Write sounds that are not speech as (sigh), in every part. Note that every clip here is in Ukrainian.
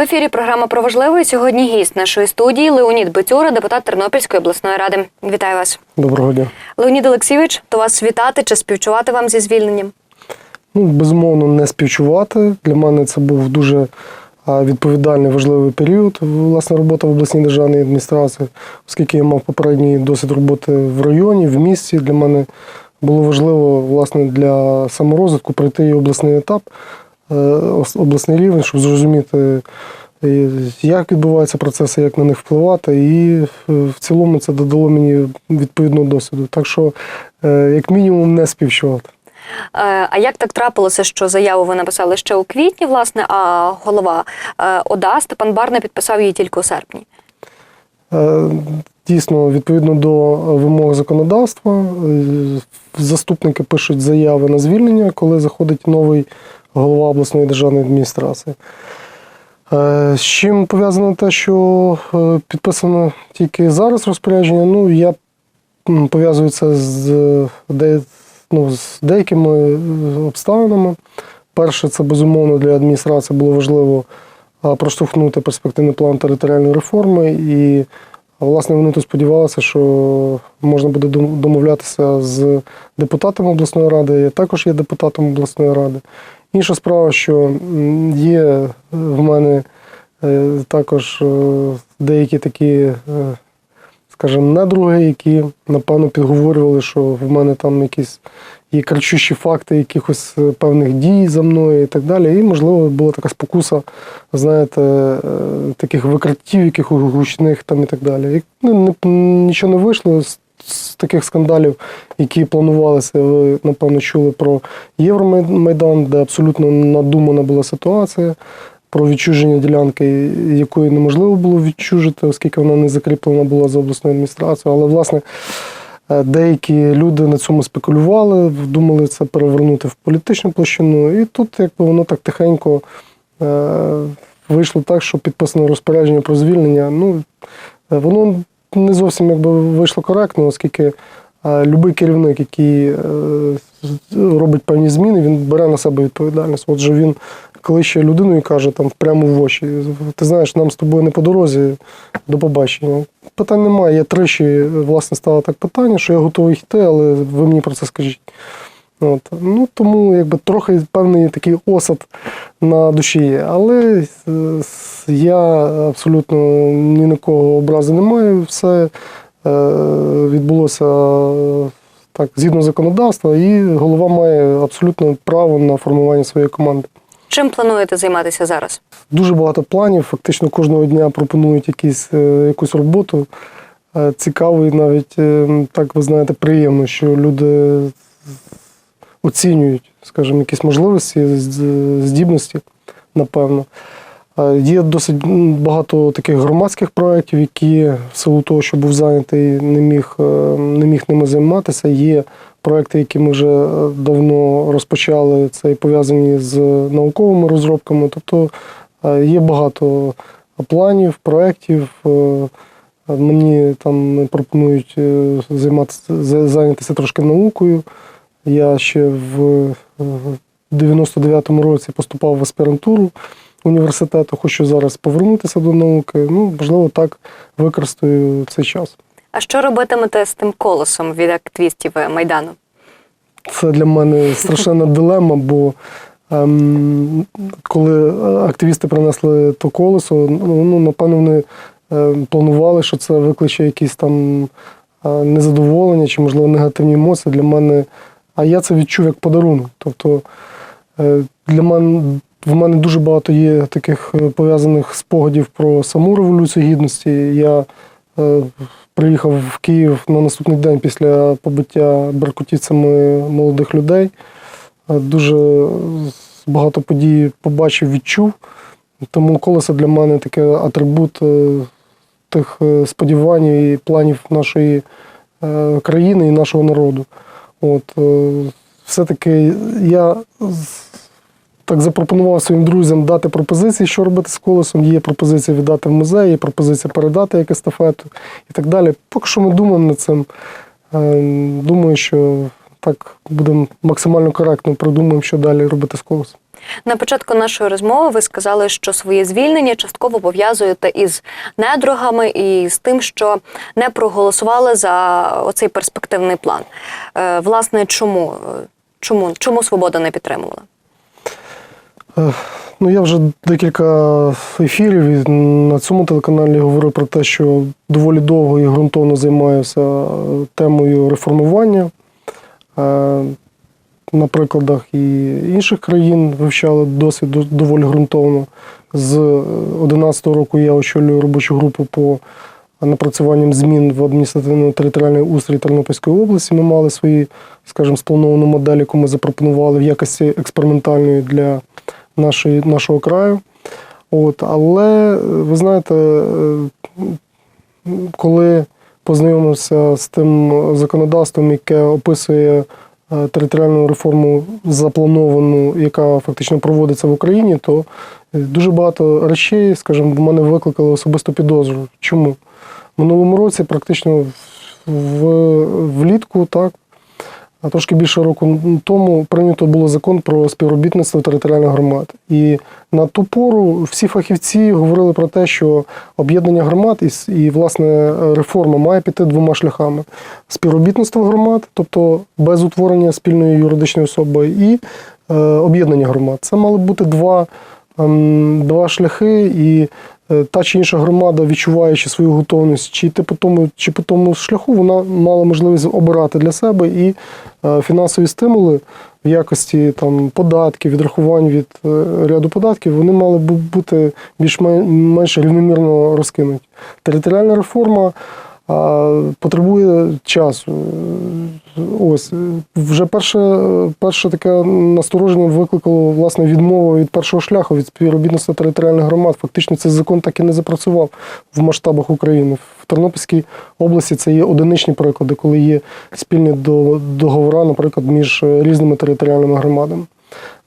В ефірі програма про важливе. Сьогодні гість нашої студії Леонід Бетюра, депутат Тернопільської обласної ради. Вітаю вас, Доброго дня. Леонід Олексійович. То вас вітати чи співчувати вам зі звільненням? Ну, безумовно, не співчувати. Для мене це був дуже відповідальний, важливий період. Власне, робота в обласній державній адміністрації, оскільки я мав попередній досвід роботи в районі, в місті. Для мене було важливо власне для саморозвитку пройти і обласний етап, обласний рівень, щоб зрозуміти, е, як відбуваються процеси, як на них впливати. І е, в цілому це додало мені відповідного досвіду. Так що, е, як мінімум, не співчувати. Е, А як так трапилося, що заяву ви написали ще у квітні, власне, а голова е, ОДА Степан Барна підписав її тільки у серпні? Е, Дійсно, відповідно до вимог законодавства, е, заступники пишуть заяви на звільнення, коли заходить новий голова обласної державної адміністрації. Е, З чим пов'язано те, що е, підписано тільки зараз розпорядження, ну я пов'язую це з, де, ну, з деякими е, обставинами. Перше, це безумовно для адміністрації було важливо проштовхнути перспективний план територіальної реформи. І, власне, вони тут сподівалися, що можна буде домовлятися з депутатами обласної ради. Я також є депутатом обласної ради. Інша справа, що є в мене е, також е, деякі такі, е, скажімо, недруги, які напевно підговорювали, що в мене там якісь є кричущі факти якихось е, певних дій за мною і так далі. І, можливо, була така спокуса, знаєте, е, таких викриттів, якихось гучних там і так далі. І, ну, нічого не вийшло з, таких скандалів, які планувалися. Ви, напевно, чули про Євромайдан, де абсолютно надумана була ситуація. Про відчуження ділянки, якої неможливо було відчужити, оскільки вона не закріплена була за обласною адміністрацією. Але, власне, Е, Деякі люди на цьому спекулювали, думали це перевернути в політичну площину. І тут якби воно так тихенько е, вийшло так, що підписано розпорядження про звільнення. Ну, е, воно не зовсім якби вийшло коректно, оскільки е, будь-який керівник, який е, робить певні зміни, він бере на себе відповідальність. Отже, він кличе людину і каже там прямо в очі: ти знаєш, нам з тобою не по дорозі, до побачення. Питань немає. Я тричі власне стало так питання, що я готовий йти, але ви мені про це скажіть. От. Ну, тому якби трохи певний такий осад на душі є. Але я абсолютно ні на кого образи не маю. Все е, відбулося е, так згідно законодавства, і голова має абсолютно право на формування своєї команди. Чим плануєте займатися зараз? Дуже багато планів. Фактично кожного дня пропонують якісь, е, якусь роботу. Цікаво і навіть е, так ви знаєте, приємно, що люди оцінюють, скажімо, якісь можливості, здібності, напевно. Є досить багато таких громадських проєктів, які в силу того, що був зайнятий, не міг, е, не міг ними займатися. Є проекти, які ми вже е, давно розпочали, це і пов'язані з науковими розробками. Тобто е, є багато планів, проєктів. Мені там пропонують займатися зайнятися трошки наукою. Я ще в е, 99-му році поступав в аспірантуру університету. Хочу зараз повернутися до науки. Ну, можливо, так використаю цей час. А що робитимете з тим колосом від активістів е, Майдану? Це для мене страшенна (laughs) дилема, бо ем, коли активісти принесли то колесо, ну, ну напевно, вони е, планували, що це викличе якісь там е, незадоволення чи, можливо, негативні емоції для мене. А я це відчув як подарунок. Тобто е, для мене в мене дуже багато є таких е, пов'язаних спогадів про саму революцію гідності. Я е, приїхав в Київ на наступний день після побиття беркутівцями молодих людей. Дуже багато подій побачив, відчув. Тому колесо для мене таке атрибут тих сподівань і планів нашої країни і нашого народу. От, е, все-таки я так запропонував своїм друзям дати пропозиції, що робити з колесом. Є пропозиція віддати в музей, є пропозиція передати як естафету і так далі. Поки що ми думаємо над цим. Е, Думаю, що так будемо максимально коректно придумаємо, що далі робити з колесом. На початку нашої розмови ви сказали, що своє звільнення частково пов'язуєте із недругами і з тим, що не проголосували за оцей перспективний план. Е, Власне, чому? Е, Чому, чому свобода не підтримувала? Ну, я вже декілька ефірів на цьому телеканалі говорив про те, що доволі довго і ґрунтовно займаюся е, темою реформування. Е, На прикладах і інших країн вивчали досвід доволі ґрунтовно. З 2011 року я очолюю робочу групу по напрацюванням змін в адміністративно-територіальний устрій Тернопільської області. Ми мали свої, скажімо, сплановану модель, яку ми запропонували в якості експериментальної для нашої, нашого краю. От, але е, ви знаєте, е, коли познайомився з тим законодавством, яке описує е, територіальну реформу заплановану, яка фактично проводиться в Україні, то е, дуже багато речей, скажімо, в мене викликали особисту підозру. Чому? Минулому році, практично в, влітку, так, трошки більше року тому прийнято було закон про співробітництво територіальних громад. І на ту пору всі фахівці говорили про те, що об'єднання громад і, і власне реформа має піти двома шляхами: співробітництво громад, тобто без утворення спільної юридичної особи, і е, об'єднання громад. Це мали бути два, ем, два шляхи, і та чи інша громада, відчуваючи свою готовність, чи ти по тому, чи по тому шляху, вона мала можливість обирати для себе і е, фінансові стимули в якості там податків, відрахувань від е, ряду податків, вони мали б бути більш-менш рівномірно розкинуті. Територіальна реформа потребує часу. Ось вже перше, перше таке настороження викликало власне відмову від першого шляху від співробітництва територіальних громад. Фактично цей закон так і не запрацював в масштабах України. В Тернопільській області це є одиничні приклади, коли є спільні до- договори, наприклад, між е, різними територіальними громадами.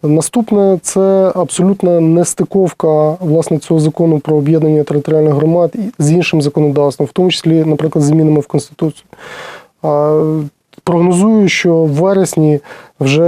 Наступне це абсолютна нестиковка власне цього закону про об'єднання територіальних громад з іншим законодавством, в тому числі, наприклад, змінами в Конституцію. Прогнозую, що в вересні вже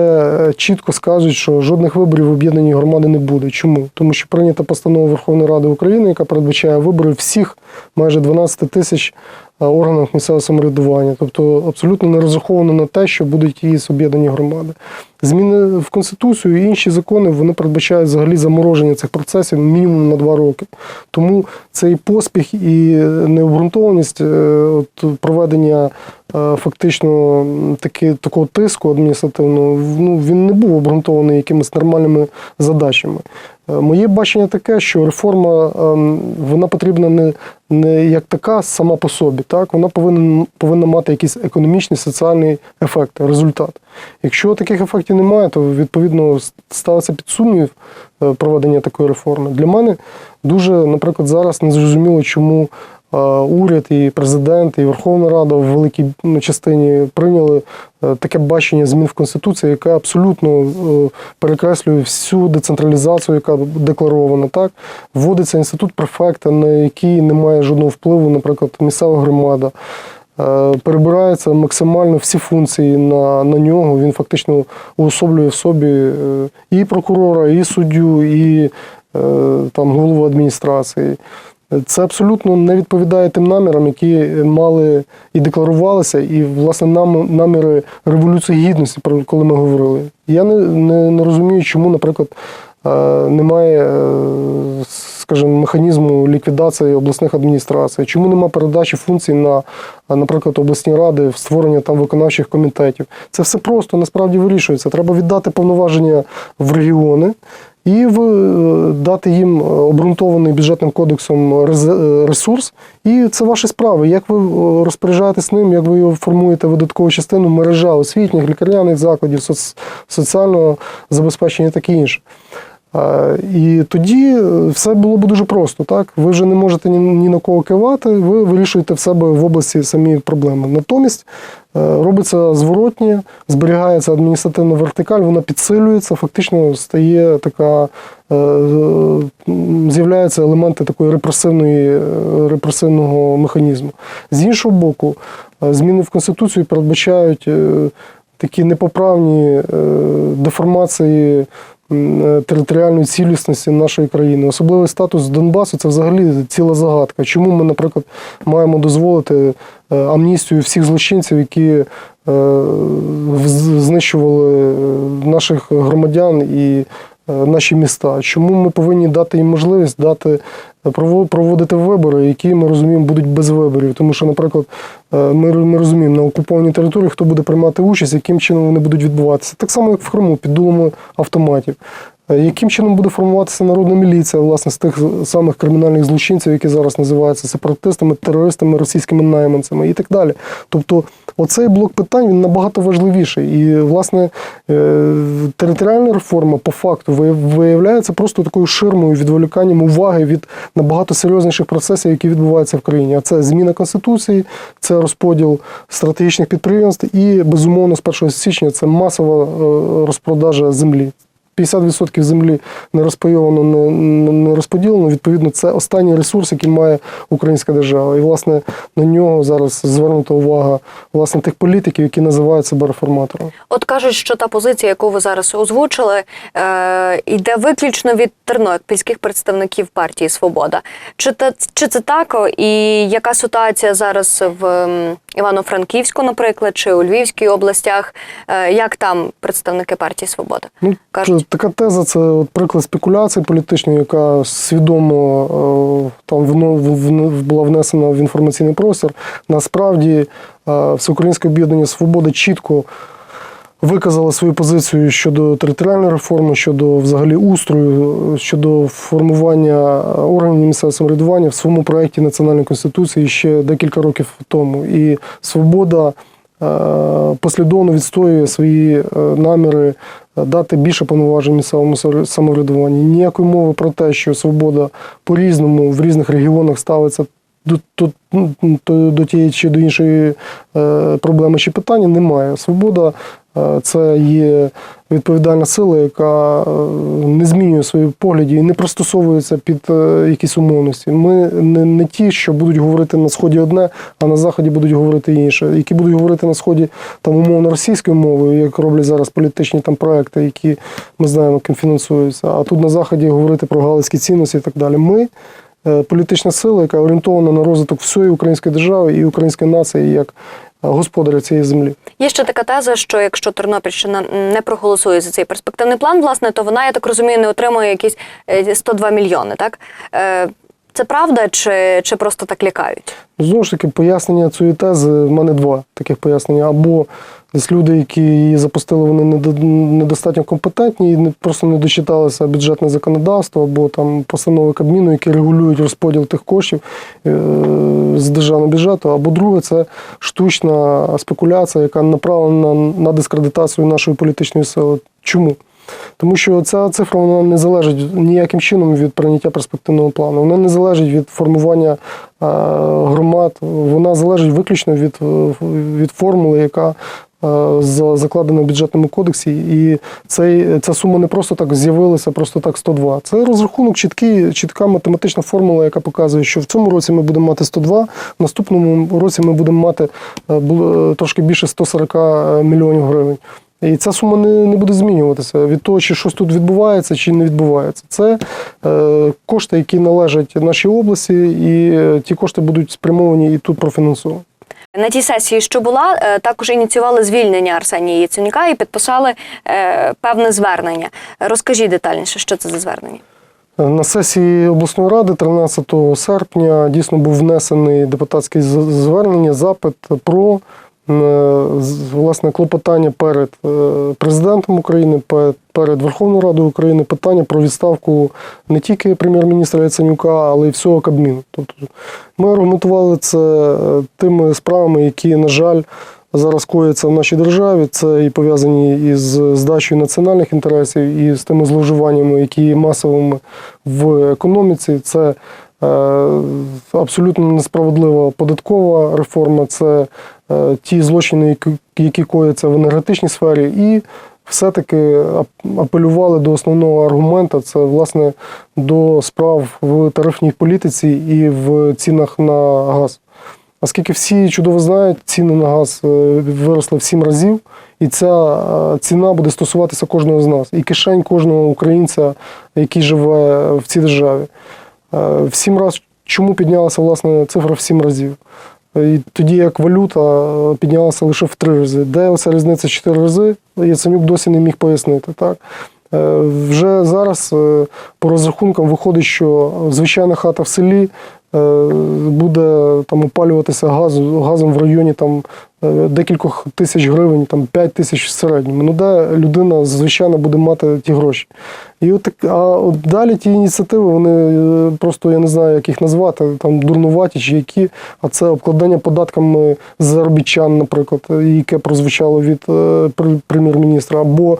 е, чітко скажуть, що жодних виборів в об'єднаній громади не буде. Чому? Тому що прийнята постанова Верховної Ради України, яка передбачає вибори всіх майже 12 тисяч е, органів місцевого самоврядування. Тобто абсолютно не розраховано на те, що будуть її об'єднані громади. Зміни в Конституцію і інші закони вони передбачають взагалі замороження цих процесів мінімум на два роки. Тому цей поспіх і необґрунтованість е, от, проведення е, фактично таки, такого тиску адміністративного, ну, він не був обґрунтований якимись нормальними задачами. Е, Моє бачення таке, що реформа ем, вона потрібна не, не як така сама по собі, так вона повинна, повинна мати якийсь економічний, соціальний ефект, результат. Якщо таких ефектів немає, то відповідно ставиться під сумнів е, проведення такої реформи. Для мене дуже, наприклад, зараз незрозуміло, чому е, уряд і президент, і Верховна Рада в великій ну, частині прийняли таке бачення змін в Конституції, яке абсолютно е, перекреслює всю децентралізацію, яка декларована. Так вводиться інститут префекта, на який немає жодного впливу, наприклад, місцева громада. Е, Перебираються максимально всі функції на, на нього. Він фактично уособлює в собі е, і прокурора, і суддю, і е, там голову адміністрації. Це абсолютно не відповідає тим намірам, які мали і декларувалися, і власне нам наміри революції гідності, про коли ми говорили. Я не, не, не розумію, чому, наприклад, е, немає, е, скажімо, механізму ліквідації обласних адміністрацій, чому немає передачі функцій на, наприклад, обласні ради, в створення там виконавчих комітетів. Це все просто насправді вирішується. Треба віддати повноваження в регіони. І в, е, дати їм обґрунтований бюджетним кодексом е, ресурс, і це ваші справи. Як ви е, розпоряджаєтесь ним, як ви його формуєте видаткову частину мережа освітніх, лікарняних закладів, соц- соціального забезпечення, таке інше. І тоді е, все було б дуже просто. Так? Ви вже не можете ні, на кого кивати, ви вирішуєте в себе в області самі проблеми. Натомість е, робиться зворотнє, зберігається адміністративна вертикаль, вона підсилюється, фактично стає така, е, з'являються елементи такої репресивної, репресивного механізму. З іншого боку, зміни в Конституцію передбачають. Такі непоправні деформації територіальної цілісності нашої країни. Особливий статус Донбасу це взагалі ціла загадка. Чому ми, наприклад, маємо дозволити е, амністію всіх злочинців, які е, знищували е, наших громадян і е, наші міста? Чому ми повинні дати їм можливість дати проводити вибори, які ми розуміємо будуть без виборів? Тому що, наприклад, е, ми, розуміємо на окупованій території, хто буде приймати участь, яким чином вони будуть відбуватися. Так само, як в Криму, під дулами автоматів. Е, Яким чином буде формуватися народна міліція, власне, з тих самих кримінальних злочинців, які зараз називаються сепаратистами, терористами, російськими найманцями і так далі. Тобто, оцей блок питань він набагато важливіший. І, власне, е, територіальна реформа по факту виявляється просто такою ширмою, відволіканням уваги від набагато серйозніших процесів, які відбуваються в країні. А це зміна конституції, це розподіл стратегічних підприємств і, безумовно, з 1 січня це масова е, розпродажа землі. 50% землі не розпайовано, не, не- розподілено. Відповідно, це останній ресурс, який має українська держава. І, власне, на нього зараз звернута увага власне тих політиків, які називають себе реформаторами. От кажуть, що та позиція, яку ви зараз озвучили, е, йде виключно від тернопільських представників партії Свобода. Чи, та, чи це так? І яка ситуація зараз в Івано-Франківську, наприклад, чи у Львівській областях? Е, як там представники партії Свобода? Ну, Кажуть. Така теза це от приклад спекуляції політичної, яка свідомо е, там була внесена в інформаційний простір. Насправді, е, Всеукраїнське об'єднання Свобода чітко виказала свою позицію щодо територіальної реформи, щодо взагалі устрою, щодо формування органів місцевого самоврядування в своєму проєкті Національної конституції ще декілька років тому. І свобода послідовно відстоює свої е, наміри е, дати більше повноважень місцевому самовря- самоврядуванню. Ніякої мови про те, що свобода по-різному в різних регіонах ставиться до, до, до, до тієї чи до іншої е, проблеми чи питання, немає. Свобода е, це є відповідальна сила, яка е, не змінює свої погляді і не пристосовується під е, якісь умовності. Ми не, не ті, що будуть говорити на сході одне, а на заході будуть говорити інше. Які будуть говорити на сході там умовно російською мовою, як роблять зараз політичні там проекти, які ми знаємо, ким фінансуються. А тут на заході говорити про галицькі цінності і так далі. Ми е, політична сила, яка орієнтована на розвиток всієї української держави і української нації як е, господаря цієї землі. Є ще така теза, що якщо Тернопільщина не проголосує за цей перспективний план, власне, то вона, я так розумію, не отримує якісь е, 102 мільйони. Так Е, це правда, чи, чи просто так лякають? Знову ж таки, пояснення цієї тези в мене два таких пояснення. Або десь люди, які її запустили, вони недостатньо компетентні і просто не дочиталися бюджетне законодавство, або там постанови Кабміну, які регулюють розподіл тих коштів е, з державного бюджету. Або друге, це штучна спекуляція, яка направлена на дискредитацію нашої політичної сили. Чому? Тому що ця цифра вона не залежить ніяким чином від прийняття перспективного плану. Вона не залежить від формування громад, вона залежить виключно від, від формули, яка закладена в бюджетному кодексі. І цей, ця сума не просто так з'явилася, просто так 102. Це розрахунок чіткий, чітка математична формула, яка показує, що в цьому році ми будемо мати 102, в наступному році ми будемо мати е, е, трошки більше 140 мільйонів гривень. І ця сума не, не буде змінюватися від того, чи щось тут відбувається, чи не відбувається. Це е, кошти, які належать нашій області, і е, ті кошти будуть спрямовані і тут профінансовані. На тій сесії, що була, е, також ініціювали звільнення Арсенія Яценюка і підписали е, певне звернення. Розкажіть детальніше, що це за звернення. На сесії обласної ради 13 серпня дійсно був внесений депутатське звернення, запит про власне клопотання перед е, президентом України, перед Верховною Радою України питання про відставку не тільки прем'єр-міністра Яценюка, але й всього Кабміну. Тобто ми аргументували це е, тими справами, які, на жаль, зараз кояться в нашій державі. Це і пов'язані із здачею національних інтересів, і з тими зловживаннями, які масовими в економіці. Це е, абсолютно несправедлива податкова реформа, це е, ті злочини, які, кояться в енергетичній сфері, і все-таки апелювали до основного аргумента це власне до справ в тарифній політиці і в цінах на газ. Оскільки всі чудово знають, ціни на газ е, виросли в сім разів, і ця е, ціна буде стосуватися кожного з нас, і кишень кожного українця, який живе в цій державі. Е, В сім разів чому піднялася власне цифра в сім разів? І тоді як валюта е, піднялася лише в три рази. Де оця різниця чотири рази, Яценюк досі не міг пояснити. Так? Е, Вже зараз по розрахункам виходить, що звичайна хата в селі буде там опалюватися газом в районі там, декількох тисяч гривень, там 5 тисяч в середньому. Ну де людина звичайно буде мати ті гроші. І от, так- а от далі ті ініціативи, вони е, просто я не знаю, як їх назвати, там дурнуваті чи які, а це обкладання податками заробітчан, наприклад, яке прозвучало від е, прем'єр-міністра. Або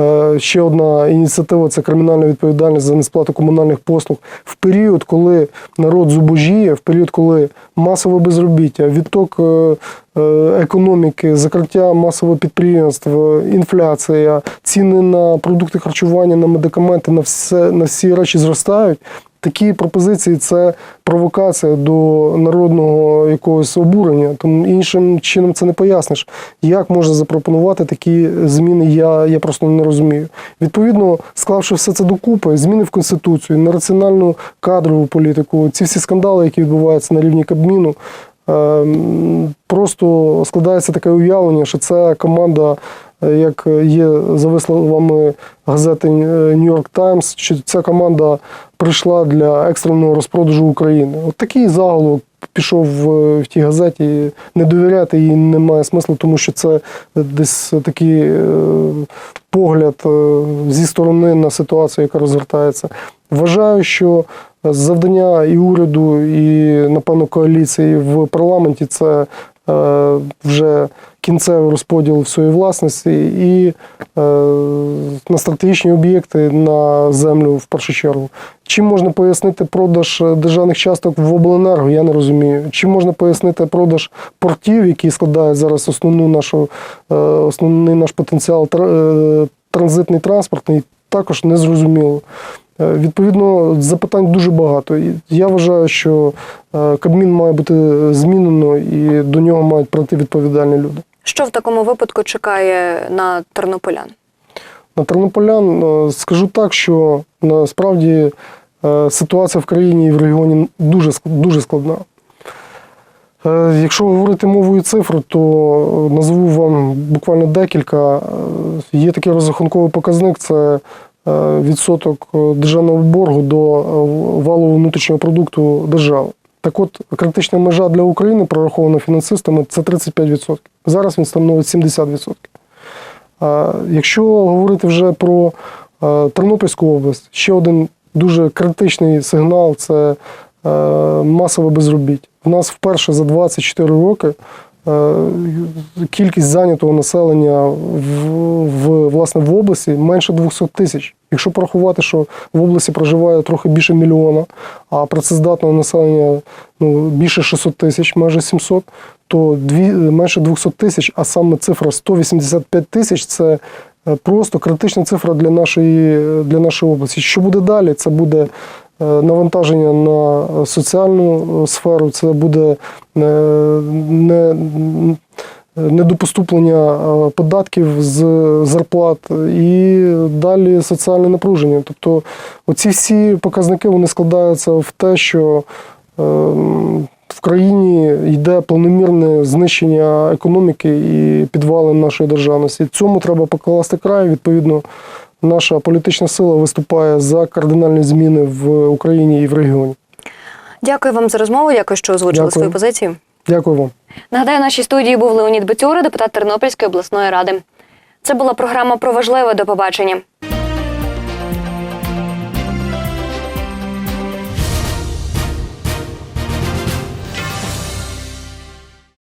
е, ще одна ініціатива це кримінальна відповідальність за несплату комунальних послуг в період, коли народ зубожіє, в період, коли масове безробіття, відток е, е, економіки, закриття масового підприємств, е, інфляція, ціни на продукти харчування, на медикаменти, на все на всі речі зростають. Такі пропозиції це провокація до народного якогось обурення. Тому іншим чином це не поясниш. Як можна запропонувати такі зміни? Я, я просто не розумію. Відповідно, склавши все це докупи, зміни в конституцію, на раціональну кадрову політику, ці всі скандали, які відбуваються на рівні Кабміну. Ем, Просто складається таке уявлення, що це команда, е, як є за висловами газети Нью-Йорк Таймс, що ця команда прийшла для екстреного розпродажу України. От такий заголовок пішов в, в тій газеті. Не довіряти їй немає смислу, тому що це десь такий е, погляд е, зі сторони на ситуацію, яка розгортається. Вважаю, що завдання і уряду, і, напевно, коаліції в парламенті це е, вже кінцевий розподіл всієї власності і е, на стратегічні об'єкти на землю в першу чергу. Чим можна пояснити продаж державних часток в обленерго, я не розумію. Чим можна пояснити продаж портів, які складають зараз основну нашу, е, основний наш потенціал транзитний транспортний, також не зрозуміло. Е, Відповідно, запитань дуже багато. Я вважаю, що е, Кабмін має бути змінено і до нього мають прийти відповідальні люди. Що в такому випадку чекає на тернополян? На тернополян е, скажу так, що насправді е, ситуація в країні і в регіоні дуже, дуже складна. Е, Якщо говорити мовою цифр, то е, назву вам буквально декілька. Е, Є такий розрахунковий показник це е, відсоток е, державного боргу до е, валового внутрішнього продукту держави. Так от, критична межа для України, прорахована фінансистами, це 35%. Зараз він становить 70%. Якщо говорити вже про е, Тернопільську область, ще один дуже критичний сигнал це е, масове безробіття. У нас вперше за 24 роки е, кількість зайнятого населення в, в, власне, в області менше 200 тисяч. Якщо порахувати, що в області проживає трохи більше мільйона, а працездатного населення ну, більше 600 тисяч, майже 700, то дві, менше 200 тисяч, а саме цифра 185 тисяч це е, просто критична цифра для нашої, для нашої області. Що буде далі? Це буде е, навантаження на соціальну е, сферу, це буде е, не, недопоступлення е, податків з зарплат і далі соціальне напруження. Тобто оці всі показники вони складаються в те, що е, в країні йде планомірне знищення економіки і підвалин нашої державності. Цьому треба покласти край. Відповідно, наша політична сила виступає за кардинальні зміни в Україні і в регіоні. Дякую вам за розмову. Дякую, що озвучили Дякую. свою позицію. Дякую вам. Нагадаю, в нашій студії був Леонід Бетюра, депутат Тернопільської обласної ради. Це була програма про важливе. До побачення.